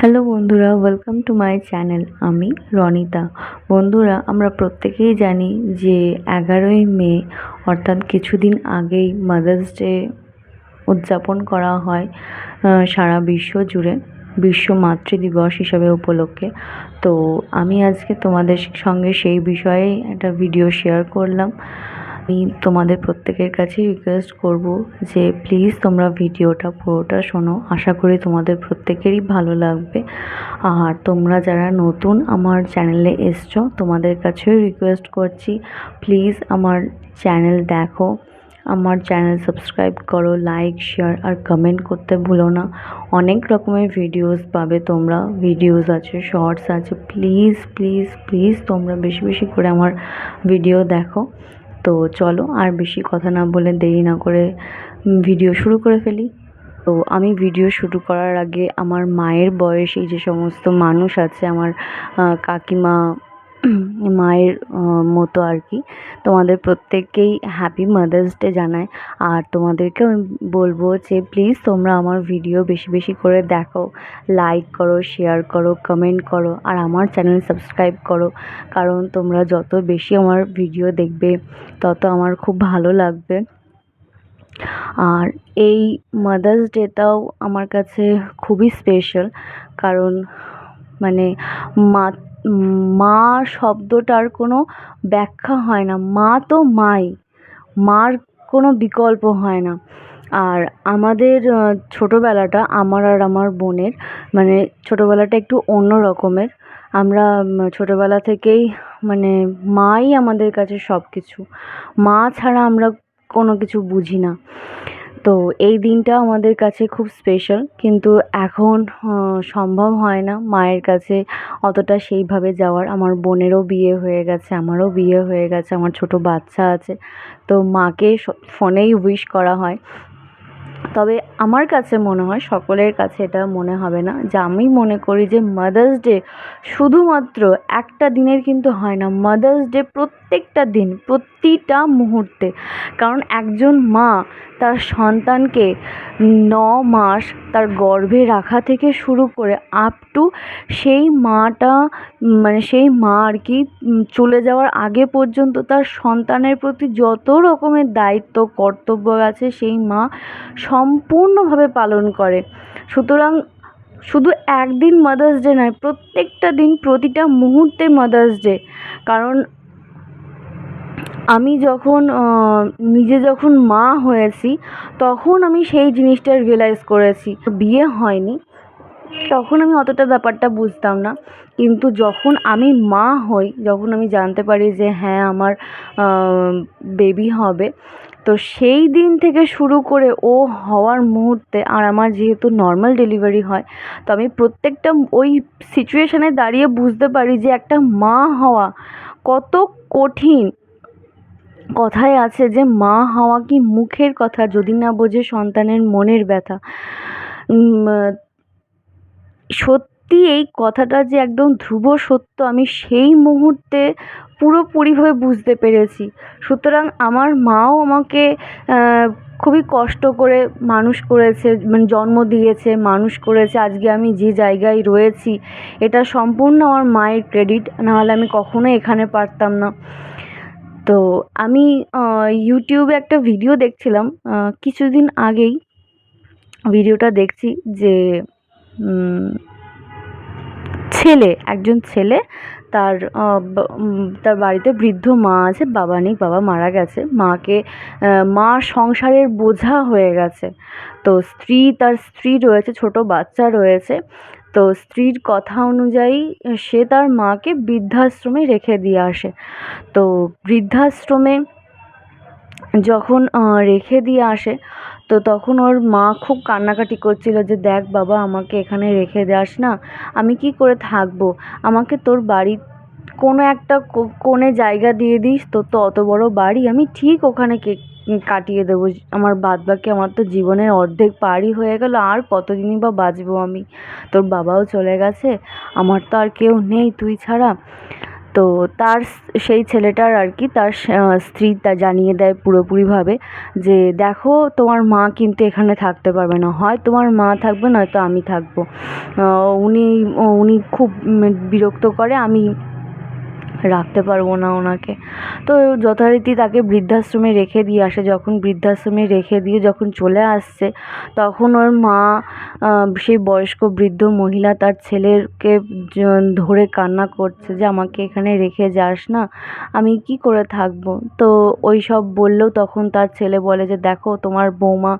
Hello বন্ধুরা welcome to my channel আমি রনিতা। বন্ধুরা, আমরা প্রত্যেকেই জানি যে এগারোই মে, অর্থাৎ কিছুদিন আগেই মাদার্স ডে উদযাপন করা হয় সারা বিশ্ব জুড়ে, বিশ্ব মাতৃ দিবস হিসাবে উপলক্ষে। তো আমি আজকে তোমাদের সঙ্গে সেই বিষয়ে একটা ভিডিও শেয়ার করলাম। আমি তোমাদের প্রত্যেকের কাছে রিকোয়েস্ট করব যে প্লিজ তোমরা ভিডিওটা পুরোটা শোনো। আশা করি তোমাদের প্রত্যেকেরই ভালো লাগবে। আর তোমরা যারা নতুন আমার চ্যানেলে এসছো, তোমাদের কাছেও রিকোয়েস্ট করছি প্লিজ আমার চ্যানেল দেখো। আমার চ্যানেল সাবস্ক্রাইব করো লাইক শেয়ার আর কমেন্ট করতে ভুলো না। অনেক রকমের ভিডিওস পাবে তোমরা। ভিডিওস আছে শর্টস আছে। প্লিজ প্লিজ প্লিজ তোমরা বেশি বেশি করে আমার ভিডিও দেখো। তো চলো আর বেশি কথা না বলে দেরি না করে ভিডিও শুরু করে ফেলি। তো আমি ভিডিও শুরু করার আগে আমার মায়ের বয়সী যে সমস্ত মানুষ আছে, আমার কাকিমা মায়ের মতো আর কি। তোমাদের প্রত্যেককেই হ্যাপি মাদার্স ডে জানাই। আর তোমাদেরকে আমি বলব যে প্লিজ তোমরা আমার ভিডিও বেশি বেশি করে দেখো। লাইক করো শেয়ার করো কমেন্ট করো, আর আমার চ্যানেল সাবস্ক্রাইব করো। কারণ তোমরা যত বেশি আমার ভিডিও দেখবে, তত আমার খুব ভালো লাগবে। আর এই মাদার্স ডেটাও আমার কাছে খুবই স্পেশাল কারণ মানে মা মা শব্দটার কোনো ব্যাখ্যা হয় না। মা তো মাই। মার কোনো বিকল্প হয় না। আর আমাদের ছোটোবেলাটা আমার আর আমার বোনের মানে ছোটোবেলাটা একটু অন্য রকমের। আমরা ছোটোবেলা থেকেই মানে মাই আমাদের কাছে সব কিছু মা ছাড়া আমরা কোনো কিছু বুঝি না। তো এই দিনটা আমাদের কাছে খুব স্পেশাল কিন্তু এখন সম্ভব হয় না মায়ের কাছে অতটা সেইভাবে যাওয়ার। আমার বোনেরও বিয়ে হয়ে গেছে, আমারও বিয়ে হয়ে গেছে, আমার ছোট বাচ্চা আছে, তো মাকে ফোনেই উইশ করা হয়। তবে আমার কাছে মনে হয়, সকলের কাছে এটা মনে হবে না যে আমি মনে করি যে মাদার্স ডে শুধুমাত্র একটা দিনের কিন্তু হয় না মাদার্স ডে প্রত্যেকটা দিন, প্রতিটা মুহূর্তে। কারণ একজন মা তার সন্তানকে ন মাস তার গর্ভে রাখা থেকে শুরু করে আপ টু সেই মাটা মানে সেই মা আর কি চলে যাওয়ার আগে পর্যন্ত তার সন্তানের প্রতি যত রকমের দায়িত্ব, কর্তব্য আছে, সেই মা সম্পূর্ণভাবে পালন করে। সুতরাং শুধু একদিন মাদার্স ডে নয়, প্রত্যেকটা দিন, প্রতিটা মুহূর্তে মাদার্স ডে কারণ আমি যখন নিজে যখন মা হয়েছি, তখন আমি সেই জিনিসটা রিয়েলাইজ করেছি। বিয়ে হয়নি, তখন আমি অতটা ব্যাপারটা বুঝতাম না। কিন্তু যখন আমি মা হই, যখন আমি জানতে পারি যে হ্যাঁ আমার বেবি হবে, তো সেই দিন থেকে শুরু করে ও হওয়ার মুহূর্তে আর আমার যেহেতু নর্মাল ডেলিভারি হয়, তো আমি প্রত্যেকটা ওই সিচুয়েশানে দাঁড়িয়ে বুঝতে পারি যে, একটা মা হওয়া কত কঠিন। কথায় আছে যে, মা হওয়া কি মুখের কথা যদি না বোঝে সন্তানের মনের ব্যথা? সত্যি এই কথাটা যে একদম ধ্রুব সত্য, আমি সেই মুহূর্তে পুরোপুরিভাবে বুঝতে পেরেছি। সুতরাং আমার মাও আমাকে খুবই কষ্ট করে মানুষ করেছে মানে জন্ম দিয়েছে, মানুষ করেছে, আজকে আমি যে জায়গায় রয়েছি, এটা সম্পূর্ণ আমার মায়ের ক্রেডিট নাহলে আমি কখনোই এখানে পারতাম না। তো আমি ইউটিউবে একটা ভিডিও দেখছিলাম কিছুদিন আগেই। ভিডিওটা দেখছি যে ছেলে, একজন ছেলে, তার তার বাড়িতে বৃদ্ধ মা আছে, বাবা নেই, বাবা মারা গেছে। মাকে মা সংসারের বোঝা হয়ে গেছে। তো স্ত্রী, তার স্ত্রী রয়েছে, ছোট বাচ্চা রয়েছে। তো স্ত্রীর কথা অনুযায়ী, সে তার মাকে বৃদ্ধাশ্রমে রেখে দিয়ে আসে। তো বৃদ্ধাশ্রমে যখন রেখে দিয়ে আসে, তো তখন ওর মা খুব কান্নাকাটি করছিল যে, দেখ বাবা, আমাকে এখানে রেখে যাস না। আমি কি করে থাকব? আমাকে তোর বাড়ি কোনো একটা কোণে জায়গা দিয়ে দিস, তোর তো অত বড় বাড়ি। আমি ঠিক ওখানে কাটিয়ে দেবো। আমার বাদ বাকি আমার তো জীবনের অর্ধেক পারই হয়ে গেল, আর কতদিনই বা বাঁচবো আমি? তোর বাবাও চলে গেছে, আমার তো আর কেউ নেই তুই ছাড়া। তো তার সেই ছেলেটার আর কি, তার স্ত্রী তা জানিয়ে দেয় পুরোপুরিভাবে যে, দেখো, তোমার মা কিন্তু এখানে থাকতে পারবে না। হয় তোমার মা থাকবে, নয়তো আমি থাকব। উনি উনি খুব বিরক্ত করে, আমি রাখতে পারব না ওনাকে। তো যথারীতি তাকে বৃদ্ধাশ্রমে রেখে দিয়ে আসে। যখন বৃদ্ধাশ্রমে রেখে দিয়ে যখন চলে আসছে, তখন ওর মা সেই বয়স্ক বৃদ্ধ মহিলা তার ছেলেকে ধরে কান্না করছে যে, আমাকে এখানে রেখে যাস না, আমি কি করে থাকব? তো ওই সব বললেও তখন তার ছেলে বলে যে, দেখো, তোমার বৌমা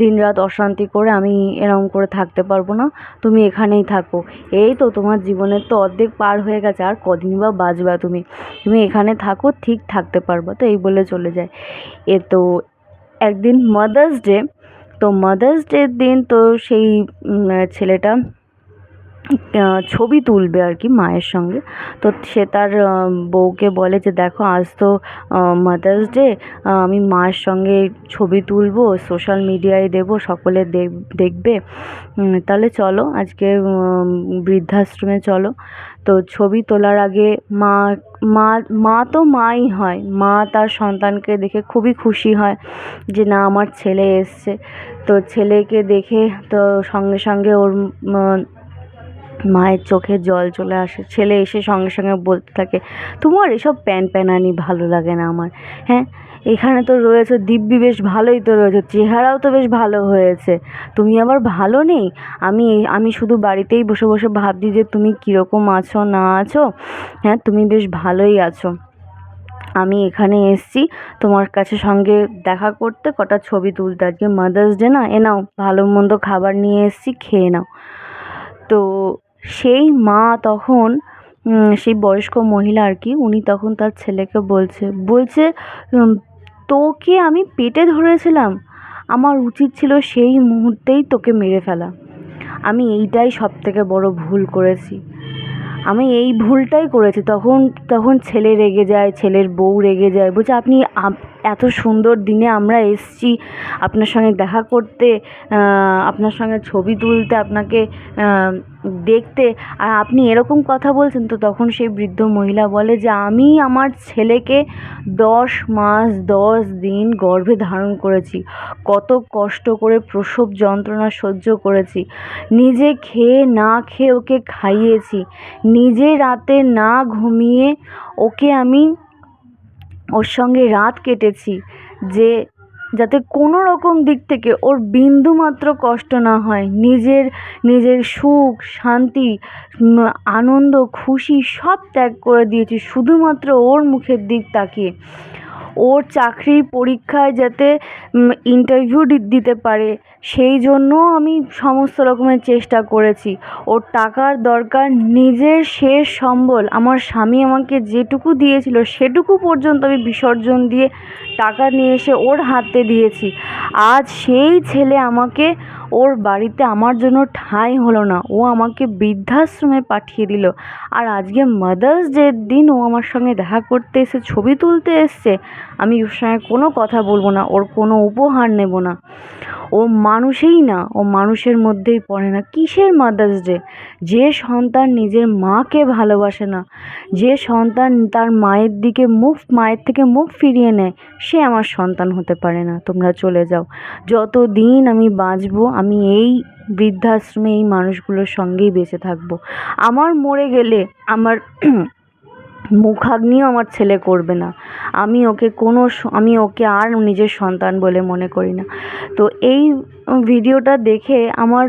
দিনরাত অশান্তি করে আমি এরকম করে থাকতে পারব না। তুমি এখানেই থাকো। এই তো তোমার জীবনের তো অর্ধেক পার হয়ে গেছে। আর কদিন বা বাঁচবা? তুমি তুমি এখানে থাকো, ঠিক থাকতে পারব। তো এই বলে চলে যায়। এ তো একদিন মাদার্স ডে তো মাদার্স ডের দিন তো সেই ছেলেটা ছবি তুলবে আর কি মায়ের সঙ্গে। তো সে তার বউকে বলে যে, দেখো, আজ তো মাদার্স ডে আমি মায়ের সঙ্গে ছবি তুলবো সোশ্যাল মিডিয়ায় দেবো, সকলে দেখবে। তাহলে চলো, আজকে বৃদ্ধাশ্রমে চলো। তো ছবি তোলার আগে মা মা মা তো মাই হয়। মা তার সন্তানকে দেখে খুবই খুশি হয় যে না, আমার ছেলে এসছে। তো ছেলেকে দেখে তো সঙ্গে সঙ্গে ওর মায়ের চোখে জল চলে আসে। ছেলে এসে সঙ্গে সঙ্গে বলতে থাকে, তোমার এসব প্যান প্যানানি ভালো লাগে না আমার। হ্যাঁ? এখানে তো রয়েছে, দিব্যি বেশ ভালোই তো রয়েছে, চেহারাও তো বেশ ভালো হয়েছে। তুমি আবার ভালো নেই? আমি আমি শুধু বাড়িতেই বসে বসে ভাবছি যে তুমি কীরকম আছো, না আছো? হ্যাঁ তুমি বেশ ভালোই আছো। আমি এখানে এসছি তোমার কাছে সঙ্গে দেখা করতে, কটা ছবি তুলতে। আজকে মাদার্স ডে না? এ নাও, ভালো মন্দ খাবার নিয়ে এসছি, খেয়ে নাও। তো সেই মা তখন সেই বয়স্ক মহিলা আর কি, উনি তখন তার ছেলেকে বলছে বলছে তোকে আমি পেটে ধরেছিলাম। আমার উচিত ছিল সেই মুহূর্তেই তোকে মেরে ফেলা। আমি এইটাই সব থেকে বড় ভুল করেছি। আমি এই ভুলটাই করেছি। তখন তখন ছেলে রেগে যায়, ছেলের বউ রেগে যায়। বলছে, আপনি এত সুন্দর দিনে আমরা এসছি আপনার সঙ্গে দেখা করতে আপনার সঙ্গে ছবি তুলতে, আপনাকে দেখতে। আর আপনি এরকম কথা বলছেন তো তখন সেই বৃদ্ধ মহিলা বলে যে, আমি আমার ছেলেকে দশ মাস দশ দিন গর্ভে ধারণ করেছি। কত কষ্ট করে প্রসব যন্ত্রণা সহ্য করেছি। নিজে খেয়ে না খেয়ে ওকে খাইয়েছি। নিজে রাতে না ঘুমিয়ে ওকে আমি ওর সঙ্গে রাত কেটেছি যে যাতে কোনো রকম দিক থেকে ওর বিন্দুমাত্র কষ্ট না হয়। নিজের নিজের সুখ, শান্তি আনন্দ, খুশি সব ত্যাগ করে দিয়েছি। শুধুমাত্র ওর মুখের দিক তাকিয়ে। ওর চাকরির পরীক্ষায় যাতে ইন্টারভিউ দিতে পারে, সেই জন্যও আমি সমস্ত রকমের চেষ্টা করেছি। ওর টাকার দরকার, নিজের শেষ সম্বল, আমার স্বামী আমাকে যেটুকু দিয়েছিল সেটুকু পর্যন্ত আমি বিসর্জন দিয়ে টাকা নিয়ে এসে ওর হাতে দিয়েছি। আজ সেই ছেলে আমাকে ওর বাড়িতে আমার জন্য ঠাঁই হলো না। ও আমাকে বৃদ্ধাশ্রমে পাঠিয়ে দিল। আর আজকে মাদার্স ডের দিন ও আমার সঙ্গে দেখা করতে এসে ছবি তুলতে এসছে। আমি ওর সঙ্গে কোনো কথা বলব না, ওর কোনো উপহার নেব না। ও মানুষেই না, ও মানুষের মধ্যেই পড়ে না। কিসের মাদার্স ডে যে সন্তান নিজের মাকে ভালোবাসে না, যে সন্তান তার মায়ের দিকে মুখ, মায়ের থেকে মুখ ফিরিয়ে নেয়, সে আমার সন্তান হতে পারে না। তোমরা চলে যাও। যত দিন আমি বাঁচবো আমি এই বৃদ্ধাশ্রমে এই মানুষগুলোর সঙ্গেই বেঁচে থাকব। আমার মরে গেলে আমার মুখাগ্নিও আমার ছেলে করবে না। আমি ওকে কোনো আমি ওকে আর নিজের সন্তান বলে মনে করি না। তো এই ভিডিওটা দেখে আমার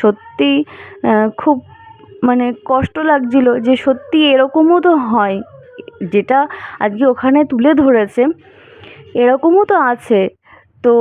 সত্যিই খুব মানে কষ্ট লাগছিল যে সত্যি এরকমও তো হয়। যেটা আজকে ওখানে তুলে ধরেছে, এরকমও তো আছে। তো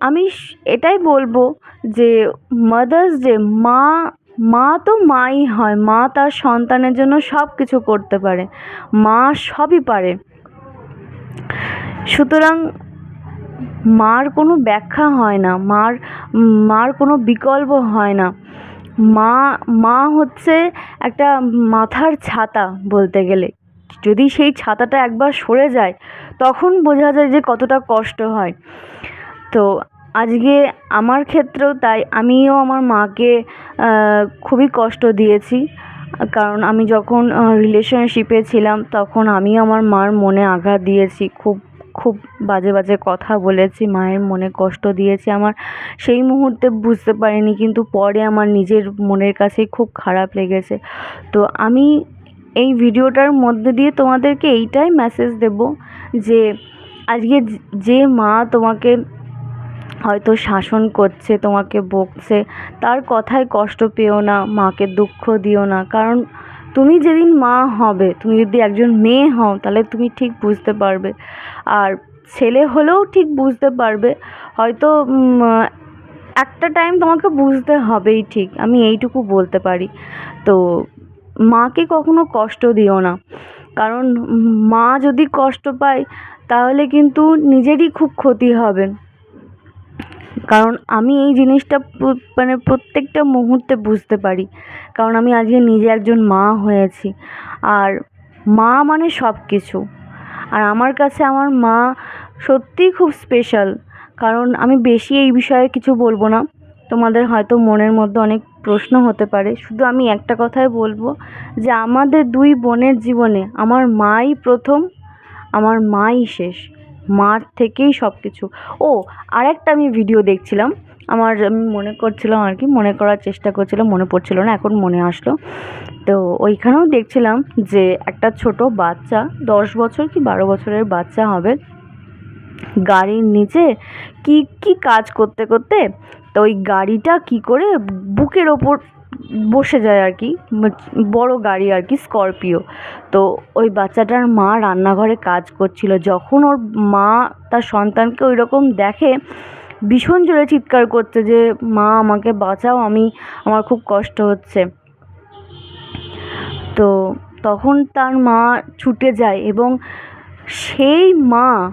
আমি এটাই বলব যে মাদার্স ডে মা মা তো মাই হয়, মা তার সন্তানের জন্য সব কিছু করতে পারে, মা সবই পারে। সুতরাং মার কোনো ব্যাখ্যা হয় না, মার মার কোনো বিকল্প হয় না। মা মা হচ্ছে একটা মাথার ছাতা বলতে গেলে। যদি সেই ছাতাটা একবার সরে যায়, তখন বোঝা যায় যে কতটা কষ্ট হয়। তো আজকে আমার ক্ষেত্রেও তাই। আমিও আমার মাকে খুবই কষ্ট দিয়েছি। কারণ আমি যখন রিলেশনশিপে ছিলাম, তখন আমি আমার মার মনে আঘাত দিয়েছি। খুব খুব বাজে বাজে কথা বলেছি। মায়ের মনে কষ্ট দিয়েছি। আমার সেই মুহূর্তে বুঝতে পারিনি, কিন্তু পরে আমার নিজের মনের কাছেই খুব খারাপ লেগেছে। তো আমি এই ভিডিওটার মধ্যে দিয়ে তোমাদেরকে এইটাই মেসেজ দেব যে, আজকে যে মা তোমাকে হয়তো শাসন করছে, তোমাকে বকছে। তার কথায় কষ্ট পেও না, মাকে দুঃখ দিও না। কারণ তুমি যেদিন মা হবে, তুমি যদি একজন মেয়ে হও, তাহলে তুমি ঠিক বুঝতে পারবে। আর ছেলে হলেও ঠিক বুঝতে পারবে। হয়তো একটা টাইম তোমাকে বুঝতে হবেই ঠিক। আমি এইটুকু বলতে পারি। তো মাকে কখনো কষ্ট দিও না। কারণ মা যদি কষ্ট পায়, তাহলে কিন্তু নিজেরই খুব ক্ষতি হবে। কারণ আমি এই জিনিসটা মানে প্রত্যেকটা মুহূর্তে বুঝতে পারি। কারণ আমি আজকে নিজে একজন মা হয়েছি। আর মা মানে সব কিছু আর আমার কাছে আমার মা সত্যিই খুব স্পেশাল কারণ আমি বেশি এই বিষয়ে কিছু বলব না। তোমাদের হয়তো মনের মধ্যে অনেক প্রশ্ন হতে পারে। শুধু আমি একটা কথাই বলব যে আমাদের দুই বোনের জীবনে আমার মাই প্রথম, আমার মাই শেষ। মার থেকেই সব কিছু ও, আরেকটা আমি ভিডিও দেখছিলাম। আমার আমি মনে করছিলাম আর কি, মনে করার চেষ্টা করছিলাম, মনে পড়ছিল না, এখন মনে আসলো। তো ওইখানেও দেখছিলাম যে একটা ছোট বাচ্চা, দশ বছর কি বারো বছরের বাচ্চা হবে, গাড়ির নিচে কি কি কাজ করতে করতে, তো ওই গাড়িটা কি করে বুকের ওপর বসে যায় আর কি বড় গাড়ি আর কি, স্করপিও। তো ওই বাচ্চাটার মা রান্নাঘরে কাজ করছিল। যখন ওর মা তার সন্তানকে ওই রকম দেখে, ভীষণ জোরে চিৎকার করছে যে, মা, আমাকে বাঁচাও, আমি, আমার খুব কষ্ট হচ্ছে। তো তখন তার মা ছুটে যায় এবং সেই মা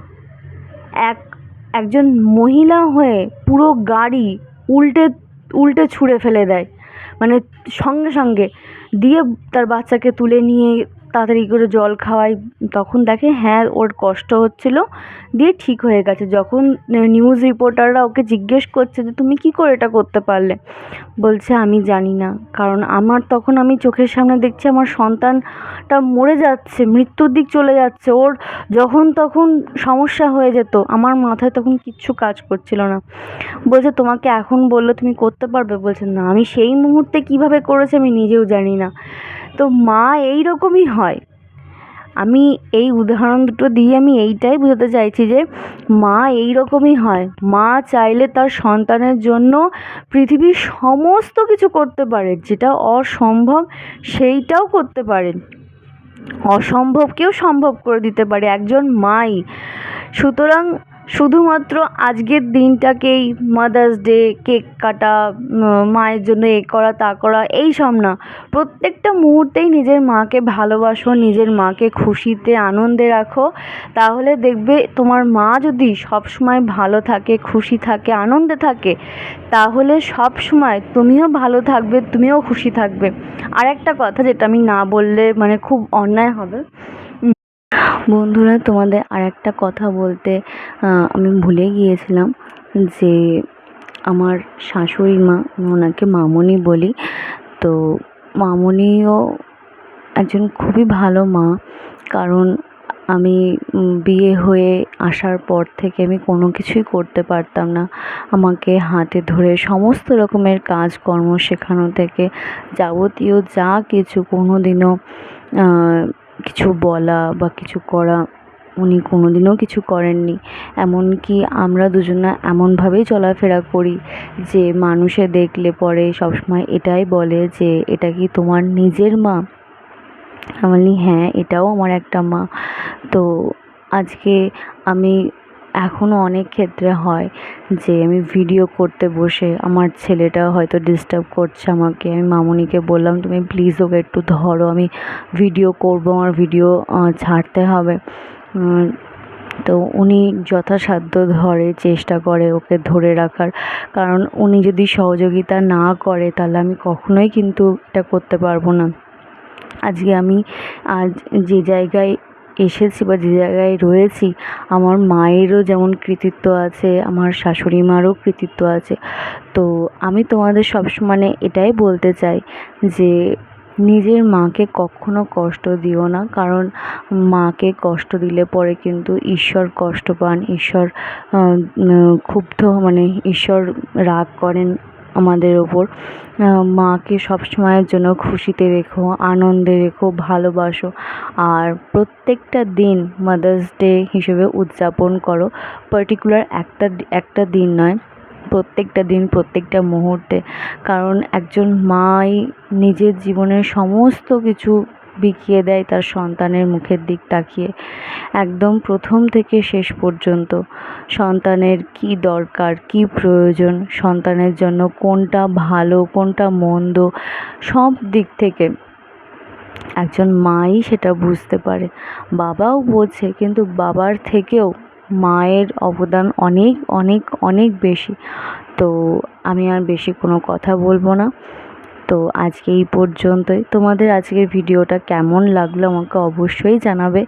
এক, একজন মহিলা হয়ে পুরো গাড়ি উল্টে উল্টে ছুঁড়ে ফেলে দেয়। মানে সঙ্গে সঙ্গে দিয়ে তার বাচ্চাকে তুলে নিয়ে তাড়াতাড়ি করে জল খাওয়াই। তখন দেখে হ্যাঁ ওর কষ্ট হচ্ছিল। দিয়ে ঠিক হয়ে গেছে। যখন নিউজ রিপোর্টাররা ওকে জিজ্ঞেস করছে যে, তুমি কী করে এটা করতে পারলে? বলছে, আমি জানি না। কারণ আমার তখন আমি চোখের সামনে দেখছি, আমার সন্তানটা মরে যাচ্ছে, মৃত্যুর দিক চলে যাচ্ছে। ওর যখন তখন সমস্যা হয়ে যেত। আমার মাথায় তখন কিচ্ছু কাজ করছিল না। বলছে, তোমাকে এখন বলল তুমি করতে পারবে? বলছে, না, আমি সেই মুহূর্তে কীভাবে করেছি আমি নিজেও জানি না। তো মা এই রকমই হয়। আমি এই উদাহরণ দুটো দিয়ে আমি এইটাই বোঝাতে চাইছি যে মা এই রকমই হয়। মা চাইলে তার সন্তানের জন্য পৃথিবীর সমস্ত কিছু করতে পারে, যেটা অসম্ভব সেইটাও করতে পারেন অসম্ভবকেও সম্ভব করে দিতে পারে, একজন মাই। সুতরাং শুধুমাত্র আজকের দিনটাকেই মাদার্স ডে কেক কাটা মায়ের জন্য এ করা, তা করা এই সব না। প্রত্যেকটা মুহূর্তেই নিজের মাকে ভালোবাসো, নিজের মাকে খুশিতে আনন্দে রাখো। তাহলে দেখবে তোমার মা যদি সব সময় ভালো থাকে, খুশি থাকে, আনন্দে থাকে, তাহলে সব সময় তুমিও ভালো থাকবে, তুমিও খুশি থাকবে। আর একটা কথা যেটা আমি না বললে মানে খুব অন্যায় হবে বন্ধুরা, তোমাদের আর একটা কথা বলতে আমি ভুলে গিয়েছিলাম যে আমার শাশুড়ি মা, ওনাকে মামনি বলি। তো মামনিও একজন খুবই ভালো মা, কারণ আমি বিয়ে হয়ে আসার পর থেকে আমি কোনো কিছুই করতে পারতাম না। আমাকে হাতে ধরে সমস্ত রকমের কাজকর্ম শেখানো থেকে যাবতীয় যা কিছু কোনো দিনও কিছু বলা বা কিছু করা উনি কোনো দিনও কিছু করেননি। এমনকি আমরা দুজনা এমনভাবেই চলাফেরা করি যে মানুষে দেখলে পরে সবসময় এটাই বলে যে, এটা কি তোমার নিজের মা? আমি হ্যাঁ এটাও আমার একটা মা। তো আজকে আমি এখনও অনেক ক্ষেত্রে হয় যে আমি ভিডিও করতে বসে আমার ছেলেটা হয়তো ডিস্টার্ব করছে আমাকে। আমি মামনিকে বললাম, তুমি প্লিজ ওকে একটু ধরো, আমি ভিডিও করব, আমার ভিডিও ছাড়তে হবে। তো উনি যথাসাধ্য ধরে, চেষ্টা করে ওকে ধরে রাখার। কারণ উনি যদি সহযোগিতা না করে, তাহলে আমি কখনোই কিন্তু এটা করতে পারব না। আজকে আমি আজ যে জায়গায় এসেছি বা যে জায়গায় রয়েছি, আমার মায়েরও যেমন কৃতিত্ব আছে, আমার শাশুড়ি মারও কৃতিত্ব আছে। তো আমি তোমাদের সব সবসময় এটাই বলতে চাই যে, নিজের মাকে কখনো কষ্ট দিও না। কারণ মাকে কষ্ট দিলে পরে কিন্তু ঈশ্বর কষ্ট পান, ঈশ্বর ক্ষুব্ধ মানে ঈশ্বর রাগ করেন। আমাদের ওপর। মাকে সব সময়ের জন্য খুশিতে রেখো, আনন্দে রেখো, ভালোবাসো। আর প্রত্যেকটা দিন মাদার্স ডে হিসেবে উদযাপন করো। পার্টিকুলার একটা একটা দিন নয়, প্রত্যেকটা দিন, প্রত্যেকটা মুহূর্তে। কারণ একজন মাই নিজের জীবনের সমস্ত কিছু বিকিয়ে দেয় তার সন্তানের মুখের দিক তাকিয়ে। একদম প্রথম থেকে শেষ পর্যন্ত সন্তানের কি দরকার, কি প্রয়োজন, সন্তানের জন্য কোনটা ভালো, কোনটা মন্দ, সব দিক থেকে একজন মাই সেটা বুঝতে পারে। বাবাও বোঝে, কিন্তু বাবার থেকেও মায়ের অবদান অনেক অনেক অনেক বেশি। তো আমি আর বেশি কোনো কথা বলব না। তো আজকে এই পর্যন্তই। তোমাদের আজকের ভিডিওটা কেমন লাগল আমাকে অবশ্যই জানাবে।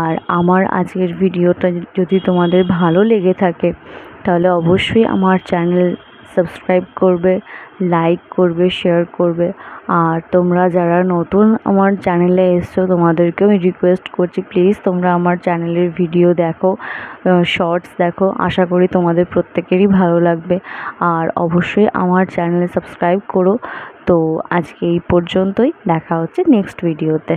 আর আমার আজকের ভিডিওটা যদি তোমাদের ভালো লেগে থাকে, তাহলে অবশ্যই আমার চ্যানেল সাবস্ক্রাইব করবে, লাইক করবে, শেয়ার করবে। আর তোমরা যারা নতুন আমার চ্যানেলে এসছো, তোমাদেরকেও আমি রিকোয়েস্ট করছি প্লিজ তোমরা আমার চ্যানেলের ভিডিও দেখো শর্টস দেখো। আশা করি তোমাদের প্রত্যেকেরই ভালো লাগবে। আর অবশ্যই আমার চ্যানেলে সাবস্ক্রাইব করো। তো আজকে এই পর্যন্তই দেখা হচ্ছে নেক্সট ভিডিওতে